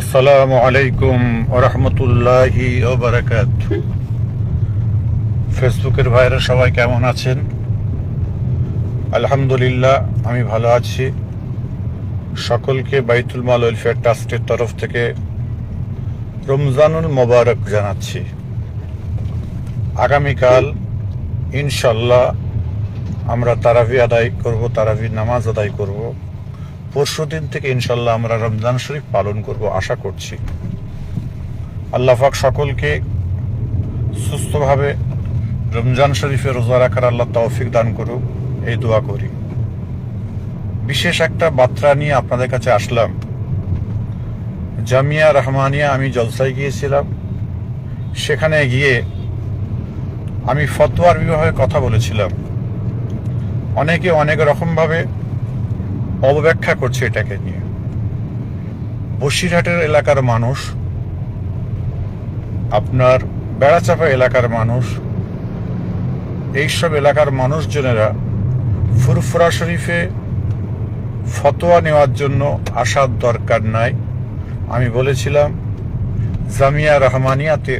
আসসালামু আলাইকুম ওরহমতুল্লাহি ওবরাকাত ফেসবুকের ভাইরা সবাই কেমন আছেন? আলহামদুলিল্লাহ, আমি ভালো আছি। সকলকে বাইতুল মাল ওয়েলফেয়ার ট্রাস্টের তরফ থেকে রমজানুল মোবারক জানাচ্ছি। আগামীকাল ইনশাল্লাহ আমরা তারাবি আদায় করব তারাবি নামাজ আদায় করব। পরশু দিন থেকে ইনশাল্লাহ আমরা রমজান শরীফ পালন করব, আশা করছি। আল্লাহ পাক সকলকে সুস্থভাবে রমজান শরীফে রোজা রাখার আল্লাহ তৌফিক দান করুক, এই দোয়া করি। বিশেষ একটা বার্তা নিয়ে আপনাদের কাছে আসলাম। জামিয়া রহমানিয়া আমি জলসায় গিয়েছিলাম। সেখানে গিয়ে আমি ফতোয়ার বিভাগে কথা বলেছিলাম। অনেকে অনেক রকমভাবে অবব্যাখ্যা করছে এটাকে নিয়ে। বসিরহাটের এলাকার মানুষ, আপনার বেড়াচাপা এলাকার মানুষ, এইসব এলাকার মানুষজনেরা ফুরফুরা শরীফে ফতোয়া নেওয়ার জন্য আসার দরকার নাই। আমি বলেছিলাম, জামিয়া রহমানিয়াতে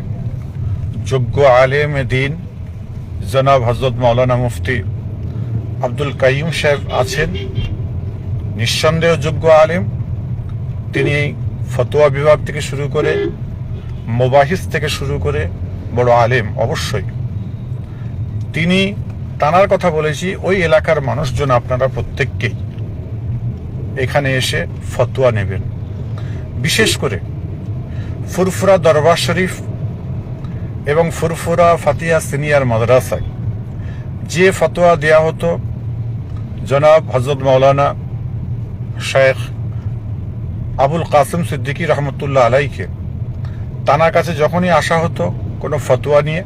যোগ্য আলেম দিন জনাব হজরত মৌলানা মুফতি আব্দুল কাইম সাহেব আছেন। নিঃসন্দেহ যোগ্য আলেম। তিনি ফতোয়া বিভাগ থেকে শুরু করে মোবাহিস থেকে শুরু করে বড় আলেম, অবশ্যই। তিনি তানার কথা বলেছি, ওই এলাকার মানুষজন আপনারা প্রত্যেককেই এখানে এসে ফতোয়া নেবেন। বিশেষ করে ফুরফুরা দরবার শরীফ এবং ফুরফুরা ফাতিয়া সিনিয়র মাদ্রাসায় যে ফতোয়া দেয়া হতো, জনাব হজরত মৌলানা শেখ আবুল কাসিম সিদ্দিকী রহমতুল্লাহ আলাইকে। তানার কাছে যখনই আসা হতো কোনো ফতোয়া নিয়ে,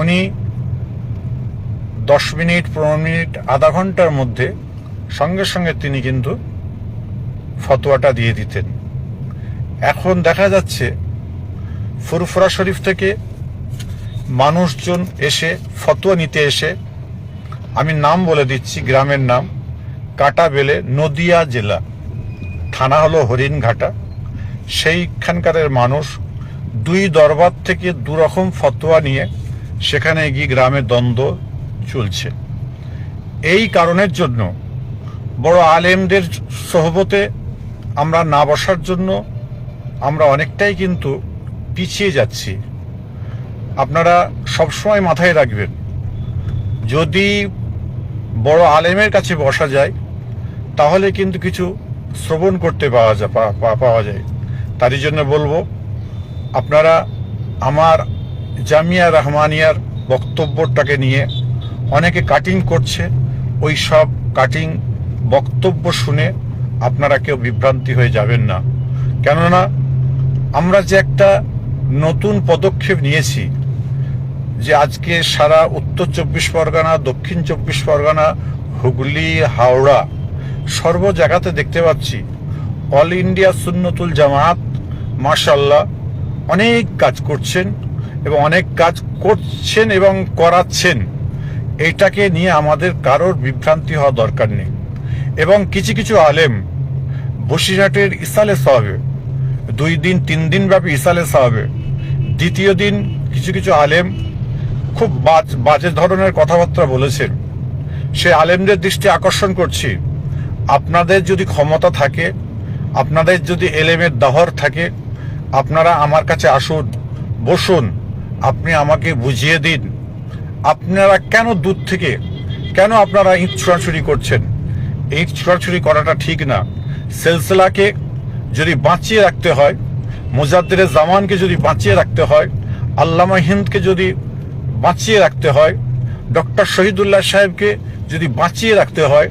উনি দশ মিনিট, পনেরো মিনিট, আধা ঘণ্টার মধ্যে সঙ্গে সঙ্গে তিনি কিন্তু ফতোয়াটা দিয়ে দিতেন। এখন দেখা যাচ্ছে ফুরফুরা শরীফ থেকে মানুষজন এসে ফতোয়া নিতে এসে, আমি নাম বলে দিচ্ছি, গ্রামের নাম কাটাবেলে নদিয়া জেলা। থানা হলো হরিণঘাটা। সেইখানকারের মানুষ দুই দরবার থেকে দুরকম ফতোয়া নিয়ে সেখানে গিয়ে গ্রামে দ্বন্দ্ব চলছে। এই কারণের জন্য বড় আলেমদের সহবতে আমরা না বসার জন্য আমরা অনেকটাই কিন্তু পিছিয়ে যাচ্ছি। আপনারা সবসময় মাথায় রাখবেন, যদি বড় আলেমের কাছে বসা যায় তাহলে কিন্তু কিছু শ্রবণ করতে পাওয়া যায় পাওয়া যায়। তারই জন্য বলব, আপনারা আমার জামিয়া রহমানিয়ার বক্তব্যটাকে নিয়ে অনেকে কাটিং করছে, ওই সব কাটিং বক্তব্য শুনে আপনারা কেউ বিভ্রান্তি হয়ে যাবেন না। কেননা, আমরা যে একটা নতুন পদক্ষেপ নিয়েছি, যে আজকে সারা উত্তর চব্বিশ পরগনা, দক্ষিণ চব্বিশ পরগনা, হুগলি, হাওড়া সর্ব জায়গাতে দেখতে পাচ্ছি। অল ইন্ডিয়া সুন্নতুল জামাত মাশাল্লাহ অনেক কাজ করছেন এবং অনেক কাজ করছেন এবং করাচ্ছেন। এইটাকে নিয়ে আমাদের কারোর বিভ্রান্তি হওয়া দরকার নেই। এবং কিছু কিছু আলেম, বসিরহাটের ইসালে সাহাবে, দুই দিন, তিন দিন ব্যাপী ইসালে সাহাবে, দ্বিতীয় দিন কিছু কিছু আলেম খুব বাজে ধরনের কথাবার্তা বলেছেন। সে আলেমদের দৃষ্টি আকর্ষণ করছি। আপনাদের যদি ক্ষমতা থাকে, আপনাদের যদি এলেমের দহর থাকে, আপনারা আমার কাছে আসুন, বসুন, আপনি আমাকে বুঝিয়ে দিন। আপনারা কেন দূর থেকে, কেন আপনারা ইট ছোড়াছুরি করছেন? ইট ছোড়াছুরি করাটা ঠিক না। সেলসেলাকে যদি বাঁচিয়ে রাখতে হয় মুজাদ্দের জামানকে যদি বাঁচিয়ে রাখতে হয়, আল্লামা হিন্দকে যদি বাঁচিয়ে রাখতে হয়, ডক্টর শহীদুল্লাহ সাহেবকে যদি বাঁচিয়ে রাখতে হয়,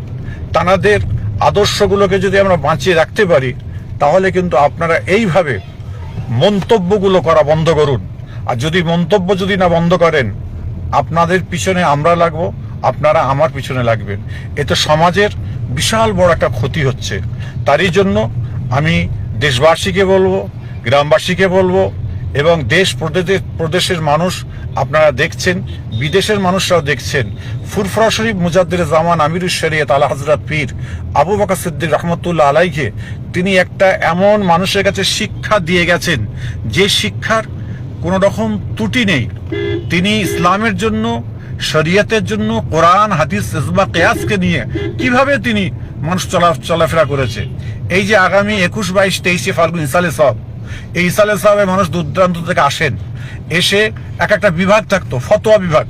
তানাদের আদর্শগুলোকে যদি আমরা বাঁচিয়ে রাখতে পারি, তাহলে কিন্তু আপনারা এইভাবে মন্তব্যগুলো করা বন্ধ করুন। আর যদি মন্তব্য যদি না বন্ধ করেন, আপনাদের পিছনে আমরা লাগবো, আপনারা আমার পিছনে লাগবেন। এতে সমাজের বিশাল বড় একটা ক্ষতি হচ্ছে। তারই জন্য আমি দেশবাসীকে বলব, গ্রামবাসীকে বলব, এবং দেশ প্রদেশের মানুষ আপনারা দেখছেন, বিদেশের মানুষরাও দেখছেন। ফুরফুরা শরীফ মুজাদ্দির জামান আমির শরিয়ত আলা হজরত পীর আবু বকর সিদ্দিক রহমতুল্লাহ আলাইকে তিনি একটা এমন মানুষের কাছে শিক্ষা দিয়ে গেছেন, যে শিক্ষার কোনো রকম ত্রুটি নেই। তিনি ইসলামের জন্য, শরিয়তের জন্য কোরআন, হাদিস, ইসবা, কেয়াসকে নিয়ে কীভাবে তিনি মানুষ চলা, চলাফেরা করেছে। এই যে আগামী একুশ বাইশ তেইশে ফাল্গুন ইসালে সব এই ইসালে সাহেবের মানুষ দূরদূরান্ত থেকে আসেন। এসে এক একটা বিভাগ থাকতো, ফতোয়া বিভাগ।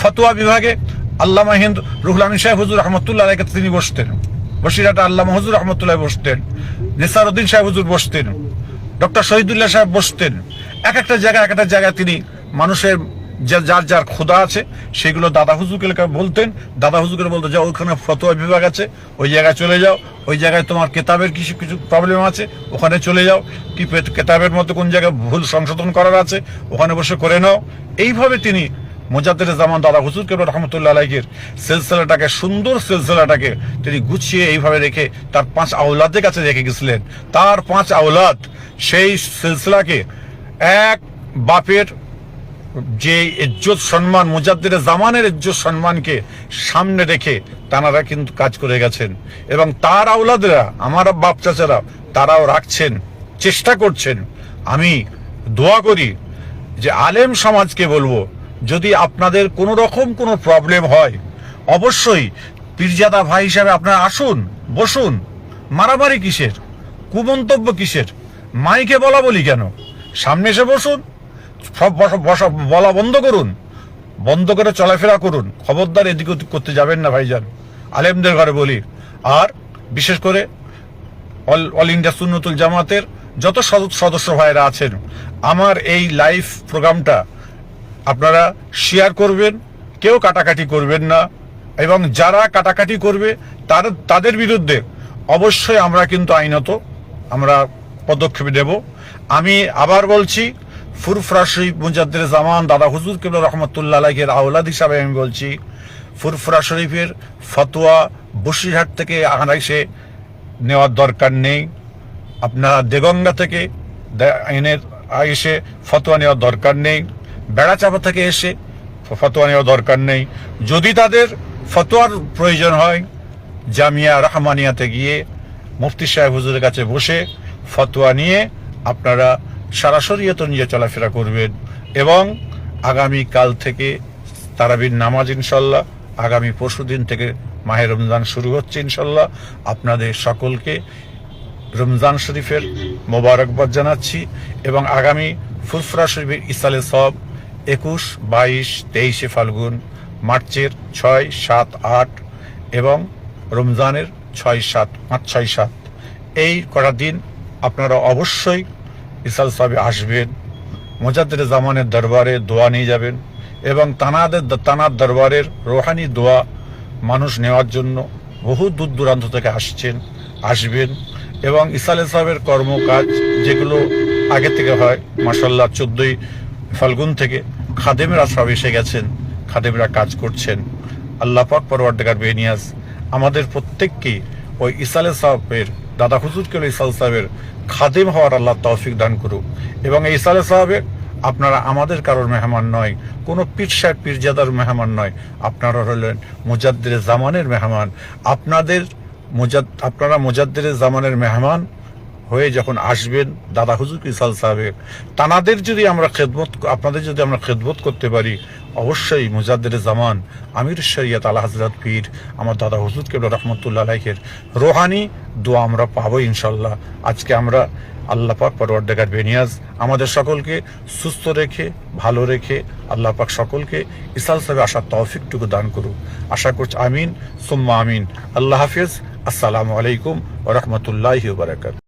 ফতোয়া বিভাগে আল্লামা মাহিন্দ রুহুল আমিন সাহেব হুজুর রহমতুল্লাহ আলাইকে তিনি বসতেন। বসিরাটা আল্লাহ হুজুর রহমতুল্লাহ বসতেন নিসার উদ্দিন সাহেব হুজুর বসতেন, ডক্টর শহীদুল্লাহ সাহেব বসতেন। এক একটা জায়গায় এক একটা জায়গায় তিনি মানুষের যা- যার যার ক্ষুদা আছে, সেগুলো দাদা হুজুরকে বলতেন। দাদা হুজুরকে বলতো, যাও, ওখানে ফতোয়া বিভাগ আছে, ওই জায়গায় চলে যাও, ওই জায়গায় তোমার কেতাবের কিছু কিছু প্রবলেম আছে, ওখানে চলে যাও। কি কেতাবের মতো কোন জায়গায় ভুল সংশোধন করার আছে, ওখানে বসে করে নাও। এইভাবে তিনি মোজাদ্দের জামান দাদা হুজুর কেবল রহমতুল্লাহ আলাইকের সিলসিলাটাকে, সুন্দর সিলসিলাটাকে তিনি গুছিয়ে এইভাবে রেখে তার পাঁচ আওলাদের কাছে রেখে গেছিলেন। তার পাঁচ আওলাদ সেই সিলসিলাকে এক বাপের যে ইজ্জত সম্মান মুজাদ্দির জামানের ইজ্জত সম্মানকে সামনে রেখে তানারা কিন্তু কাজ করে গেছেন। এবং তার আওলাদরা, আমার বাপ চাচারা, তারাও রাখছেন, চেষ্টা করছেন। আমি দোয়া করি যে আলেম সমাজকে বলব, যদি আপনাদের কোনো রকম কোনো প্রবলেম হয়, অবশ্যই পীরজাদা ভাই হিসাবে আপনারা আসুন, বসুন। মারামারি কিসের? কুমন্তব্য কিসের? মাইকে বলা বলি কেন? সামনে এসে বসুন। সব বসা- বলা বন্ধ করুন। বন্ধ করে চলাফেরা করুন। খবরদার এদিক ওদিক করতে যাবেন না ভাইজান। আলেমদের ঘরে বলি। আর বিশেষ করে অল অল ইন্ডিয়া সুন্নতুল জামাতের যত সদ- সদস্য ভাইরা আছেন, আমার এই লাইভ প্রোগ্রামটা আপনারা শেয়ার করবেন। কেউ কাটাকাটি করবেন না। এবং যারা কাটাকাটি করবে, তার, তাদের বিরুদ্ধে অবশ্যই আমরা কিন্তু আইনত আমরা পদক্ষেপ নেব। আমি আবার বলছি ফুরফুরা শরীফ মুজাদ্দের জামান দাদা হুজুর কেবল রহমতুল্লাহ আলাইকের আউলাদ হিসাবে আমি বলছি, ফুরফুরা শরীফের ফতোয়া বসিরহাট থেকে আনাইসে নেওয়ার দরকার নেই। আপনারা দেগঙ্গা থেকে এনে এসে ফতোয়া নেওয়ার দরকার নেই। বেড়াচাপা থেকে এসে ফতোয়া নেওয়ার দরকার নেই। যদি তাদের ফতোয়ার প্রয়োজন হয়, জামিয়া রহমানিয়াতে গিয়ে মুফতি সাহেব হুজুরের কাছে বসে ফতোয়া নিয়ে আপনারা সরাসরি এত নিয়ে চলাফেরা করবেন এবং আগামী কাল থেকে তারাবির নামাজ ইনশাল্লাহ, আগামী পরশু দিন থেকে মাহে রমজান শুরু হচ্ছে ইনশাল্লাহ। আপনাদের সকলকে রমজান শরীফের মোবারকবাদ জানাচ্ছি এবং আগামী ফুরফুরা শরীফের ইসালে সব একুশ, বাইশ, তেইশে ফাল্গুন, মার্চের ছয়, সাত, আট এবং রমজানের ছয়, সাত, পাঁচ, ছয়, সাত। এই কটা দিন আপনারা অবশ্যই ইসাল সাহেবে আসবেন মোজাদ্দের জামানের দরবারে দোয়া নিয়ে যাবেন এবং তানাদের তানার দরবারের রোহানি দোয়া মানুষ নেওয়ার জন্য বহু দূর দূরান্ত থেকে আসছেন, আসবেন এবং ইসালে সাহেবের কর্মকাজ যেগুলো আগে থেকে হয় মাসাল্লাহ চোদ্দই ফাল্গুন থেকে খাদেমরা সব এসে গেছেন, খাদেমরা কাজ করছেন। আল্লাহ পাক পরওয়ার্ডেকার বেনিয়াজ, আমাদের প্রত্যেককেই ওই ইসালে সাহেবের দাদা হুজুরকে ইসাল সাহেবের খাদেম হওয়ার আল্লাহ তৌফিক দান করুক। এবং এই ইসালে সাহেবের আপনারা আমাদের কারোর মেহমান নয়, কোনো পীর সাহেব, পীরজাদার মেহমান নয়, আপনারা হলেন মুজাদ্দের জামানের মেহমান। আপনাদের মুজাদ আপনারা মুজাদ্দের জামানের মেহমান হয়ে যখন আসবেন, দাদা হুজুর কিসাল সাহেবের তানাদের যদি আমরা খেদমত, আপনাদের যদি আমরা খেদমত করতে পারি, অবশ্যই মুজাদ্দের জামান, আমির শরিয়ত আলা হজরত পীর, আমার দাদা হুজুর কেবল রহমতুল্লাহ আলাইকের রোহানি দোয়া আমরা পাবো ইনশাল্লাহ আজকে আমরা আল্লাহ পাক পরওয়ার্ডেকার বেনিয়াজ আমাদের সকলকে সুস্থ রেখে, ভালো রেখে, আল্লাহ পাক সকলকে ইসাল সাহেব আসার তৌফিকটুকু দান করুক। আশা করছি আমিন, সুম্মা আমিন। আল্লাহ হাফিজ, আসসালামু আলাইকুম ওরহমতুল্লাহ বারাকাত